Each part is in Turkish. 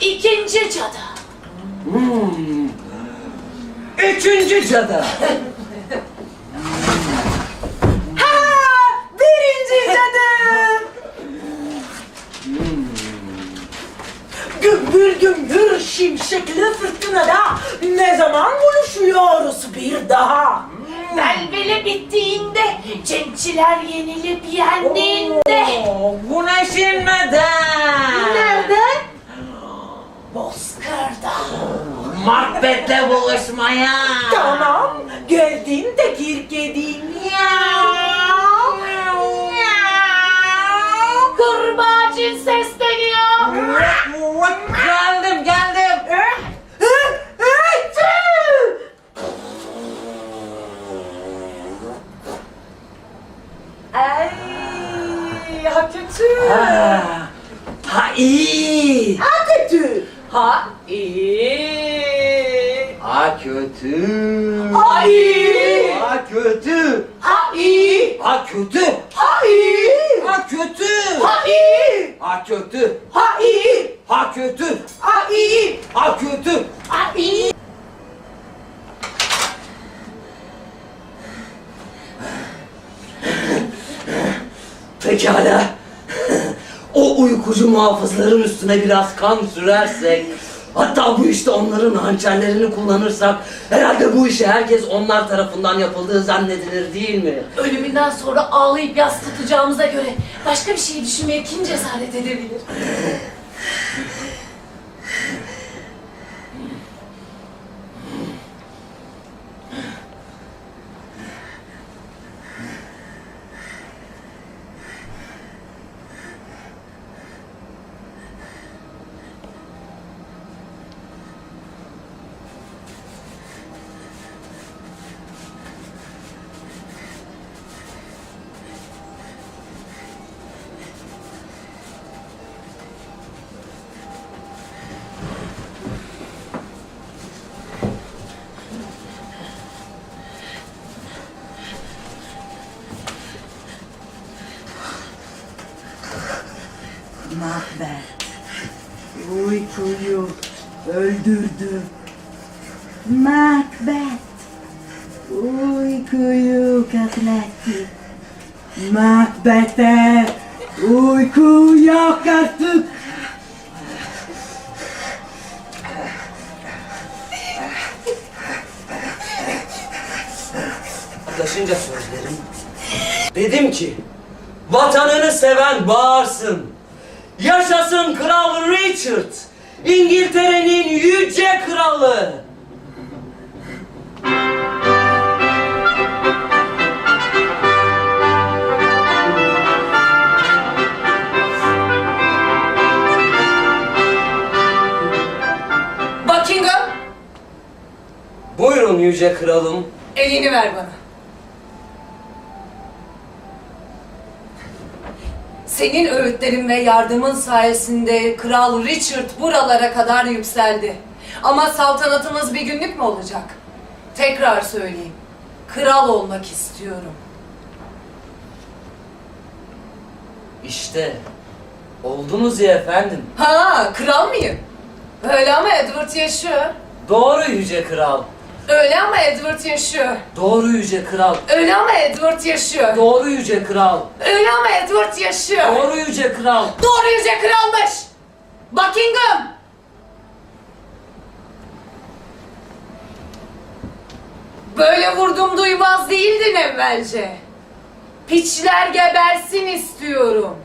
İkinci cadı. Hmm. Üçüncü cadı. Ha! Birinci cadı. Gümbür gümbür şimşekli fırtınada ne zaman buluşuyoruz bir daha? Velvele bittiğinde, cenkçiler yenilip yendiğinde. Oo, Güneşinmeden. Nerede? Bozkır'da. Macbeth'le buluşmaya. Tamam, ha ha iyi. Ha kötü. Ha iyi. Ha kötü. Ha iyi. Ha kötü. Ha iyi. Ha kötü. Ha iyi. Ha kötü. Ha iyi. Ha kötü. Ha iyi. Ha kötü. Ha iyi. Ha kötü. Ha iyi. Pekala. Uykucu muhafızların üstüne biraz kan sürersek, hatta bu işte onların hançerlerini kullanırsak, herhalde bu işi herkes onlar tarafından yapıldığı zannedilir değil mi? Ölümünden sonra ağlayıp yas tutacağımıza göre başka bir şey düşünmeye kim cesaret edebilir? Macbeth uykuyu öldürdü. Macbeth uykuyu katletti. Macbeth'e uyku yok artık. Yaklaşınca sözlerim. Dedim ki, vatanını seven bağırsın. Yaşasın Kral Richard, İngiltere'nin yüce kralı. Buckingham, Buyurun yüce kralım. elini ver bana. Senin öğütlerin ve yardımın sayesinde Kral Richard buralara kadar yükseldi. Ama saltanatımız bir günlük mü olacak? Tekrar söyleyeyim. Kral olmak istiyorum. İşte, oldunuz ya efendim. Ha, kral mıyım? Öyle ama Edward yaşıyor. Doğru yüce kral. Öyle ama Edward yaşıyor. Doğru yüce kral. Öyle ama Edward yaşıyor. Doğru yüce kral. Öyle ama Edward yaşıyor. Doğru yüce kral. Doğru yüce kralmış. Buckingham. Böyle vurdum duymaz değildin evvelce. Piçler gebersin istiyorum.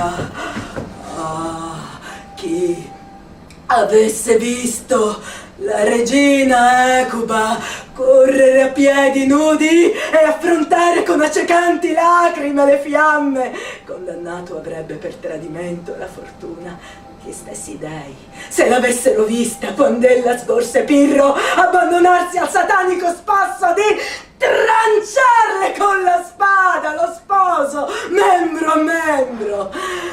Ah, chi avesse visto la regina Ecuba correre a piedi nudi e affrontare con accecanti lacrime le fiamme, condannato avrebbe per tradimento la fortuna Questa sì dai, se l'avessero vista Pondella scorse Pirro abbandonarsi al satanico spasso di tranciarle con la spada lo sposo, membro a membro.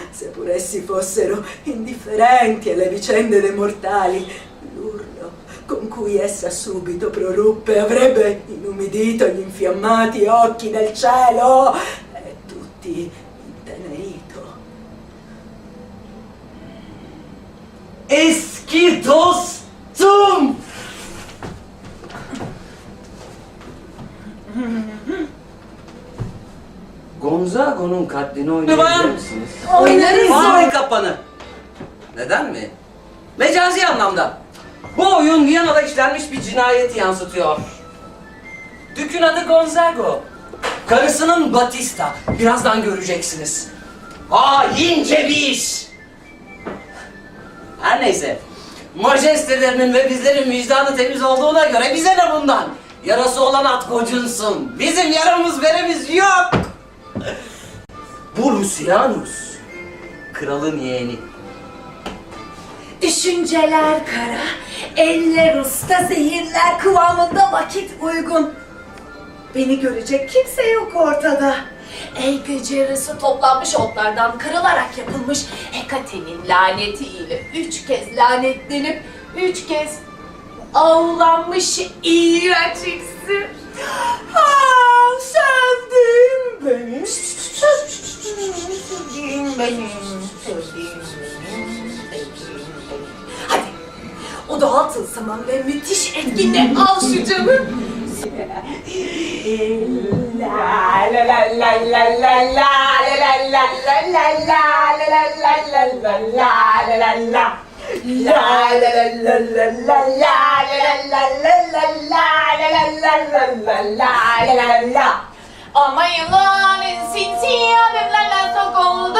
Se pur essi fossero indifferenti alle vicende dei mortali, l'urlo con cui essa subito proruppe avrebbe inumidito gli infiammati occhi del cielo e tutti intenerito. Eski Gonzago'nun katlini oynayabilir Bayan. misiniz? Oynarız. Mavi kapanı. Neden mi? Mecazi anlamda. Bu oyun Viyana'da işlenmiş bir cinayeti yansıtıyor. Dükün adı Gonzago. Karısının Batista. Birazdan göreceksiniz. Haince bir iş. Her neyse. Majestelerinin ve bizlerin vicdanı temiz olduğuna göre bize ne bundan? Yarası olan at gocunsun. Bizim yaramız veremiz yok. Bu Lucianus. Kralın yeğeni. Düşünceler kara, eller usta, zehirler kıvamında vakit uygun. Beni görecek kimse yok ortada. El becerisi toplanmış otlardan kırılarak yapılmış Hekate'nin lanetiyle üç kez lanetlenip üç kez avlanmış iğrenç iksir. Ah, zaman ve müthiş etkinle al şu camı. Ama yılların sinsi adımlarla sokuldu